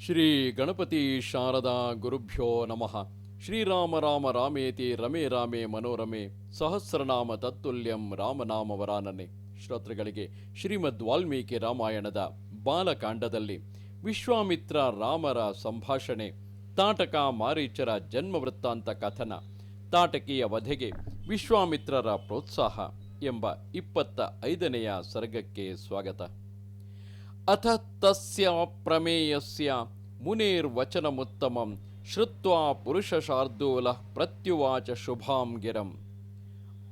ಶ್ರೀ ಗಣಪತಿ ಶಾರದಾ ಗುರುಭ್ಯೋ ನಮಃ. ಶ್ರೀರಾಮ ರಾಮ ರಾಮೇತಿ ರಮೇ ರಾಮೇ ಮನೋರಮೆ ಸಹಸ್ರನಾಮ ತತ್ತುಲ್ಯಂ ರಾಮನಾಮ ವರಾನನೆ ಶ್ರೋತೃಗಳಿಗೆ ಶ್ರೀಮದ್ ವಾಲ್ಮೀಕಿ ರಾಮಾಯಣದ ಬಾಲಕಾಂಡದಲ್ಲಿ ವಿಶ್ವಾಮಿತ್ರ ರಾಮರ ಸಂಭಾಷಣೆ, ತಾಟಕ ಮಾರೀಚರ ಜನ್ಮವೃತ್ತಾಂತ ಕಥನ, ತಾಟಕಿಯ ವಧೆಗೆ ವಿಶ್ವಾಮಿತ್ರರ ಪ್ರೋತ್ಸಾಹ ಎಂಬ ಇಪ್ಪತ್ತ ಐದನೆಯ ಸರ್ಗಕ್ಕೆ ಸ್ವಾಗತ. ಅಥ ತಸ್ಯ ಪ್ರಮೇಯಸ್ಯ ಮುನೇರ್ವಚನಮುತ್ತಮಂ ಶ್ರುತ್ವಾ ಪುರುಷಶಾರ್ದೂಲ ಪ್ರತ್ಯುವಾಚ ಶುಭಾಂ ಗಿರಂ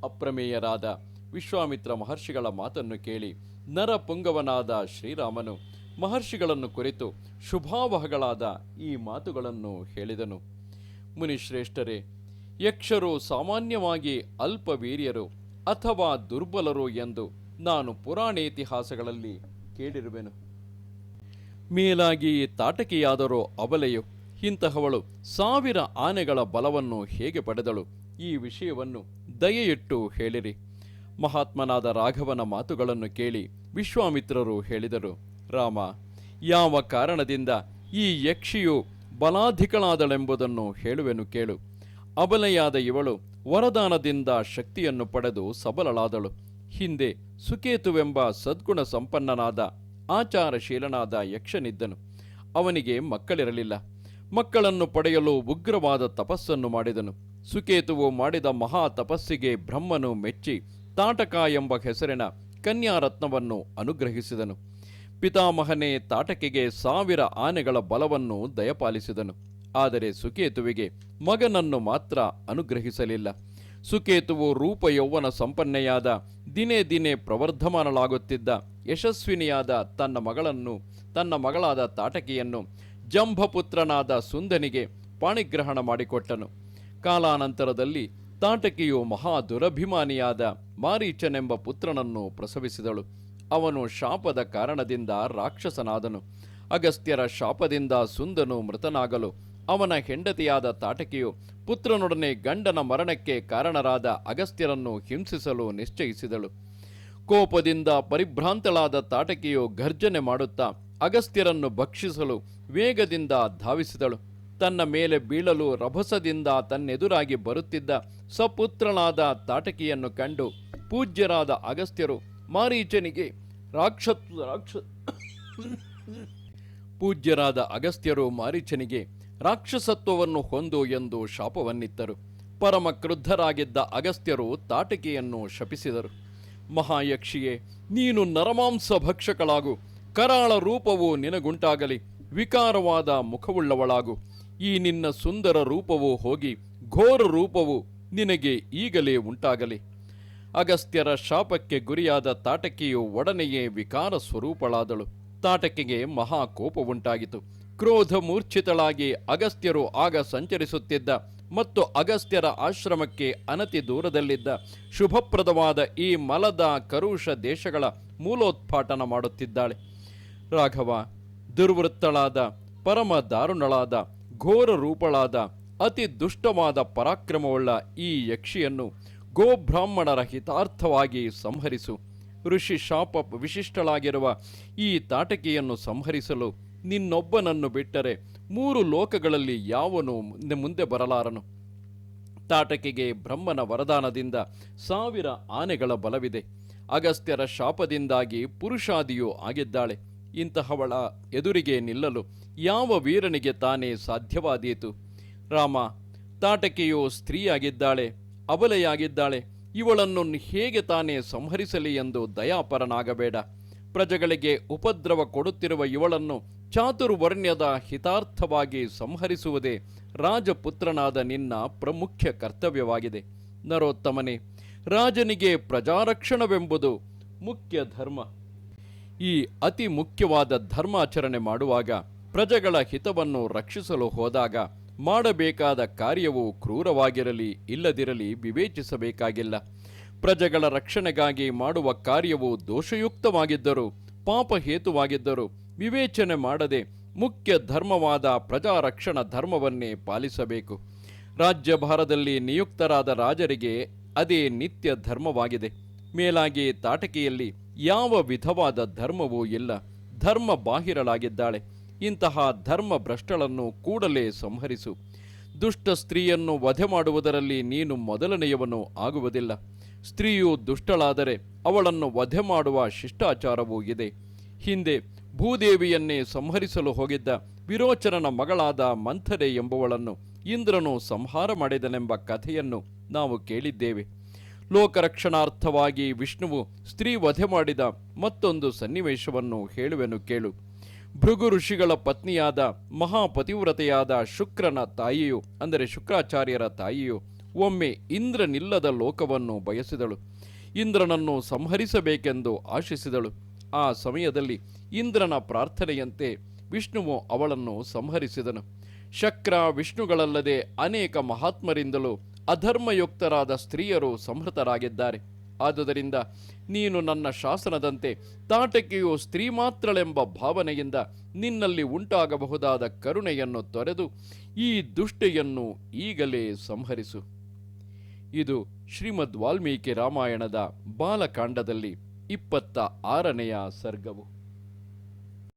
ಅಪ್ರಮೇಯರಾದ ವಿಶ್ವಾಮಿತ್ರ ಮಹರ್ಷಿಗಳ ಮಾತನ್ನು ಕೇಳಿ ನರಪುಂಗವನಾದ ಶ್ರೀರಾಮನು ಮಹರ್ಷಿಗಳನ್ನು ಕುರಿತು ಶುಭಾವಹಗಳಾದ ಈ ಮಾತುಗಳನ್ನು ಹೇಳಿದನು. ಮುನಿಶ್ರೇಷ್ಠರೇ, ಯಕ್ಷರು ಸಾಮಾನ್ಯವಾಗಿ ಅಲ್ಪವೀರ್ಯರು ಅಥವಾ ದುರ್ಬಲರು ಎಂದು ನಾನು ಪುರಾಣೇತಿಹಾಸಗಳಲ್ಲಿ ಕೇಳಿರುವೆನು. ಮೇಲಾಗಿ ತಾಟಕಿಯಾದರೋ ಅಬಲೆಯು ಇಂತಹವಳು ಸಾವಿರ ಆನೆಗಳ ಬಲವನ್ನು ಹೇಗೆ ಪಡೆದಳು? ಈ ವಿಷಯವನ್ನು ದಯೆಯಿಟ್ಟು ಹೇಳಿರಿ. ಮಹಾತ್ಮನಾದ ರಾಘವನ ಮಾತುಗಳನ್ನು ಕೇಳಿ ವಿಶ್ವಾಮಿತ್ರರು ಹೇಳಿದರು, ರಾಮ, ಯಾವ ಕಾರಣದಿಂದ ಈ ಯಕ್ಷಿಯು ಬಲಾಧಿಕಳಾದಳೆಂಬುದನ್ನು ಹೇಳುವೆನು ಕೇಳು. ಅಬಲೆಯಾದ ಇವಳು ವರದಾನದಿಂದ ಶಕ್ತಿಯನ್ನು ಪಡೆದು ಸಬಲಳಾದಳು. ಹಿಂದೆ ಸುಕೇತುವೆಂಬ ಸದ್ಗುಣ ಸಂಪನ್ನನಾದ ಆಚಾರಶೀಲನಾದ ಯಕ್ಷನಿದ್ದನು. ಅವನಿಗೆ ಮಕ್ಕಳಿರಲಿಲ್ಲ. ಮಕ್ಕಳನ್ನು ಪಡೆಯಲು ಉಗ್ರವಾದ ತಪಸ್ಸನ್ನು ಮಾಡಿದನು. ಸುಕೇತುವು ಮಾಡಿದ ಮಹಾ ತಪಸ್ಸಿಗೆ ಬ್ರಹ್ಮನು ಮೆಚ್ಚಿ ತಾಟಕ ಎಂಬ ಹೆಸರಿನ ಕನ್ಯಾರತ್ನವನ್ನು ಅನುಗ್ರಹಿಸಿದನು. ಪಿತಾಮಹನೇ ತಾಟಕಿಗೆ ಸಾವಿರ ಆನೆಗಳ ಬಲವನ್ನು ದಯಪಾಲಿಸಿದನು. ಆದರೆ ಸುಕೇತುವಿಗೆ ಮಗನನ್ನು ಮಾತ್ರ ಅನುಗ್ರಹಿಸಲಿಲ್ಲ. ಸುಕೇತುವು ರೂಪ ಯೌವನ ಸಂಪನ್ನೆಯಾದ ದಿನೇ ದಿನೇ ಪ್ರವರ್ಧಮಾನಳಾಗುತ್ತಿದ್ದ ಯಶಸ್ವಿನಿಯಾದ ತನ್ನ ಮಗಳನ್ನು, ತನ್ನ ಮಗಳಾದ ತಾಟಕಿಯನ್ನು, ಜಂಭಪುತ್ರನಾದ ಸುಂದನಿಗೆ ಪಾಣಿಗ್ರಹಣ ಮಾಡಿಕೊಟ್ಟನು. ಕಾಲಾನಂತರದಲ್ಲಿ ತಾಟಕಿಯು ಮಹಾ ದುರಭಿಮಾನಿಯಾದ ಮಾರೀಚನೆಂಬ ಪುತ್ರನನ್ನು ಪ್ರಸವಿಸಿದಳು. ಅವನು ಶಾಪದ ಕಾರಣದಿಂದ ರಾಕ್ಷಸನಾದನು. ಅಗಸ್ತ್ಯರ ಶಾಪದಿಂದ ಸುಂದನು ಮೃತನಾಗಲು ಅವನ ಹೆಂಡತಿಯಾದ ತಾಟಕಿಯು ಪುತ್ರನೊಡನೆ ಗಂಡನ ಮರಣಕ್ಕೆ ಕಾರಣರಾದ ಅಗಸ್ತ್ಯರನ್ನು ಹಿಂಸಿಸಲು ನಿಶ್ಚಯಿಸಿದಳು. ಕೋಪದಿಂದ ಪರಿಭ್ರಾಂತಳಾದ ತಾಟಕಿಯು ಗರ್ಜನೆ ಮಾಡುತ್ತಾ ಅಗಸ್ತ್ಯರನ್ನು ಭಕ್ಷಿಸಲು ವೇಗದಿಂದ ಧಾವಿಸಿದಳು. ತನ್ನ ಮೇಲೆ ಬೀಳಲು ರಭಸದಿಂದ ತನ್ನೆದುರಾಗಿ ಬರುತ್ತಿದ್ದ ಸಪುತ್ರನಾದ ತಾಟಕಿಯನ್ನು ಕಂಡು ಪೂಜ್ಯರಾದ ಅಗಸ್ತ್ಯರು ಮಾರೀಚನಿಗೆ ರಾಕ್ಷಸ, ರಾಕ್ಷ, ಪೂಜ್ಯರಾದ ಅಗಸ್ತ್ಯರು ಮಾರೀಚನಿಗೆ ರಾಕ್ಷಸತ್ವವನ್ನು ಹೊಂದು ಎಂದು ಶಾಪವನ್ನಿತ್ತರು. ಪರಮ ಕ್ರುದ್ಧರಾಗಿದ್ದ ಅಗಸ್ತ್ಯರು ತಾಟಿಕೆಯನ್ನು ಶಪಿಸಿದರು. ಮಹಾಯಕ್ಷಿಯೇ, ನೀನು ನರಮಾಂಸ ಭಕ್ಷಕಳಾಗು. ಕರಾಳ ರೂಪವು ನಿನಗುಂಟಾಗಲಿ. ವಿಕಾರವಾದ ಮುಖವುಳ್ಳವಳಾಗು. ಈ ನಿನ್ನ ಸುಂದರ ರೂಪವು ಹೋಗಿ ಘೋರ ರೂಪವು ನಿನಗೆ ಈಗಲೇ ಉಂಟಾಗಲಿ. ಅಗಸ್ತ್ಯರ ಶಾಪಕ್ಕೆ ಗುರಿಯಾದ ತಾಟಕಿಯು ಒಡನೆಯೇ ವಿಕಾರ ಸ್ವರೂಪಳಾದಳು ತಾಟಕಿಗೆ ಮಹಾ ಕೋಪವುಂಟಾಗಿತು ಕ್ರೋಧ ಮೂರ್ಛಿತಳಾಗಿ ಅಗಸ್ತ್ಯರು ಆಗ ಸಂಚರಿಸುತ್ತಿದ್ದ ಮತ್ತು ಅಗಸ್ತ್ಯರ ಆಶ್ರಮಕ್ಕೆ ಅನತಿ ದೂರದಲ್ಲಿದ್ದ ಶುಭಪ್ರದವಾದ ಈ ಮಲದ ಕರುಷ ದೇಶಗಳ ಮೂಲೋತ್ಪಾಟನ ಮಾಡುತ್ತಿದ್ದಾಳೆ. ರಾಘವ, ದುರ್ವೃತ್ತಳಾದ ಪರಮ ದಾರುಣಳಾದ ಘೋರ ರೂಪಳಾದ ಅತಿ ದುಷ್ಟವಾದ ಪರಾಕ್ರಮವುಳ್ಳ ಈ ಯಕ್ಷಿಯನ್ನು ಗೋಬ್ರಾಹ್ಮಣರ ಹಿತಾರ್ಥವಾಗಿ ಸಂಹರಿಸು. ಋಷಿ ಶಾಪ ವಿಶಿಷ್ಟಳಾಗಿರುವ ಈ ತಾಟಕಿಯನ್ನು ಸಂಹರಿಸಲು ನಿನ್ನೊಬ್ಬನನ್ನು ಬಿಟ್ಟರೆ ಮೂರು ಲೋಕಗಳಲ್ಲಿ ಯಾವನು ಮುಂದೆ ಬರಲಾರನು? ತಾಟಕಿಗೆ ಬ್ರಹ್ಮನ ವರದಾನದಿಂದ ಸಾವಿರ ಆನೆಗಳ ಬಲವಿದೆ. ಅಗಸ್ತ್ಯರ ಶಾಪದಿಂದಾಗಿ ಪುರುಷಾದಿಯೂ ಆಗಿದ್ದಾಳೆ. ಇಂತಹವಳ ಎದುರಿಗೆ ನಿಲ್ಲಲು ಯಾವ ವೀರನಿಗೆ ತಾನೇ ಸಾಧ್ಯವಾದೀತು? ರಾಮ, ತಾಟಕಿಯು ಸ್ತ್ರೀಯಾಗಿದ್ದಾಳೆ, ಅಬಲೆಯಾಗಿದ್ದಾಳೆ. ಇವಳನ್ನು ಹೇಗೆ ತಾನೇ ಸಂಹರಿಸಲಿ ಎಂದು ದಯಾಪರನಾಗಬೇಡ. ಪ್ರಜೆಗಳಿಗೆ ಉಪದ್ರವ ಕೊಡುತ್ತಿರುವ ಇವಳನ್ನು ಚಾತುರ್ವರ್ಣ್ಯದ ಹಿತಾರ್ಥವಾಗಿ ಸಂಹರಿಸುವುದೇ ರಾಜಪುತ್ರನಾದ ನಿನ್ನ ಪ್ರಮುಖ ಕರ್ತವ್ಯವಾಗಿದೆ. ನರೋತ್ತಮನೇ, ರಾಜನಿಗೆ ಪ್ರಜಾರಕ್ಷಣವೆಂಬುದು ಮುಖ್ಯ ಧರ್ಮ. ಈ ಅತಿ ಮುಖ್ಯವಾದ ಧರ್ಮಾಚರಣೆ ಮಾಡುವಾಗ ಪ್ರಜೆಗಳ ಹಿತವನ್ನು ರಕ್ಷಿಸಲು ಹೋದಾಗ ಮಾಡಬೇಕಾದ ಕಾರ್ಯವು ಕ್ರೂರವಾಗಿರಲಿ, ಇಲ್ಲದಿರಲಿ ವಿವೇಚಿಸಬೇಕಾಗಿಲ್ಲ. ಪ್ರಜೆಗಳ ರಕ್ಷಣೆಗಾಗಿ ಮಾಡುವ ಕಾರ್ಯವು ದೋಷಯುಕ್ತವಾಗಿದ್ದರೂ ಪಾಪಹೇತುವಾಗಿದ್ದರೂ ವಿವೇಚನೆ ಮಾಡದೆ ಮುಖ್ಯ ಧರ್ಮವಾದ ಪ್ರಜಾರಕ್ಷಣ ಧರ್ಮವನ್ನೇ ಪಾಲಿಸಬೇಕು. ರಾಜ್ಯಭಾರದಲ್ಲಿ ನಿಯುಕ್ತರಾದ ರಾಜರಿಗೆ ಅದೇ ನಿತ್ಯ ಧರ್ಮವಾಗಿದೆ. ಮೇಲಾಗಿ ತಾಟಕೆಯಲ್ಲಿ ಯಾವ ವಿಧವಾದ ಧರ್ಮವೂ ಇಲ್ಲ. ಧರ್ಮ ಬಾಹಿರಳಾಗಿದ್ದಾಳೆ. ಇಂತಹ ಧರ್ಮ ಭ್ರಷ್ಟಳನ್ನು ಕೂಡಲೇ ಸಂಹರಿಸು. ದುಷ್ಟ ಸ್ತ್ರೀಯನ್ನು ವಧೆ ಮಾಡುವುದರಲ್ಲಿ ನೀನು ಮೊದಲನೆಯವನು ಆಗುವುದಿಲ್ಲ. ಸ್ತ್ರೀಯು ದುಷ್ಟಳಾದರೆ ಅವಳನ್ನು ವಧೆ ಮಾಡುವ ಶಿಷ್ಟಾಚಾರವೂ ಇದೆ. ಹಿಂದೆ ಭೂದೇವಿಯನ್ನೇ ಸಂಹರಿಸಲು ಹೋಗಿದ್ದ ವಿರೋಚನನ ಮಗಳಾದ ಮಂಥರೆ ಎಂಬುವಳನ್ನು ಇಂದ್ರನು ಸಂಹಾರ ಮಾಡಿದನೆಂಬ ಕಥೆಯನ್ನು ನಾವು ಕೇಳಿದ್ದೇವೆ. ಲೋಕರಕ್ಷಣಾರ್ಥವಾಗಿ ವಿಷ್ಣುವು ಸ್ತ್ರೀ ವಧೆ ಮಾಡಿದ ಮತ್ತೊಂದು ಸನ್ನಿವೇಶವನ್ನು ಹೇಳುವೆನು ಕೇಳು. ಭೃಗು ಋಷಿಗಳ ಪತ್ನಿಯಾದ ಮಹಾಪತಿವ್ರತೆಯಾದ ಶುಕ್ರನ ತಾಯಿಯು, ಅಂದರೆ ಶುಕ್ರಾಚಾರ್ಯರ ತಾಯಿಯು, ಒಮ್ಮೆ ಇಂದ್ರನಿಲ್ಲದ ಲೋಕವನ್ನು ಬಯಸಿದಳು. ಇಂದ್ರನನ್ನು ಸಂಹರಿಸಬೇಕೆಂದು ಆಶಿಸಿದಳು. ಆ ಸಮಯದಲ್ಲಿ ಇಂದ್ರನ ಪ್ರಾರ್ಥನೆಯಂತೆ ವಿಷ್ಣುವು ಅವಳನ್ನು ಸಂಹರಿಸಿದನು. ಶಕ್ರ ವಿಷ್ಣುಗಳಲ್ಲದೆ ಅನೇಕ ಮಹಾತ್ಮರಿಂದಲೂ ಅಧರ್ಮಯುಕ್ತರಾದ ಸ್ತ್ರೀಯರು ಸಂಹೃತರಾಗಿದ್ದಾರೆ. ಆದುದರಿಂದ ನೀನು ನನ್ನ ಶಾಸನದಂತೆ ತಾಟಕಿಯು ಸ್ತ್ರೀ ಮಾತ್ರಳೆಂಬ ಭಾವನೆಯಿಂದ ನಿನ್ನಲ್ಲಿ ಉಂಟಾಗಬಹುದಾದ ಕರುಣೆಯನ್ನು ತೊರೆದು ಈ ದುಷ್ಟೆಯನ್ನು ಈಗಲೇ ಸಂಹರಿಸು. ಇದು ಶ್ರೀಮದ್ ವಾಲ್ಮೀಕಿ ರಾಮಾಯಣದ ಬಾಲಕಾಂಡದಲ್ಲಿ ಇಪ್ಪತ್ತ ಆರನೆಯ ಸರ್ಗವು.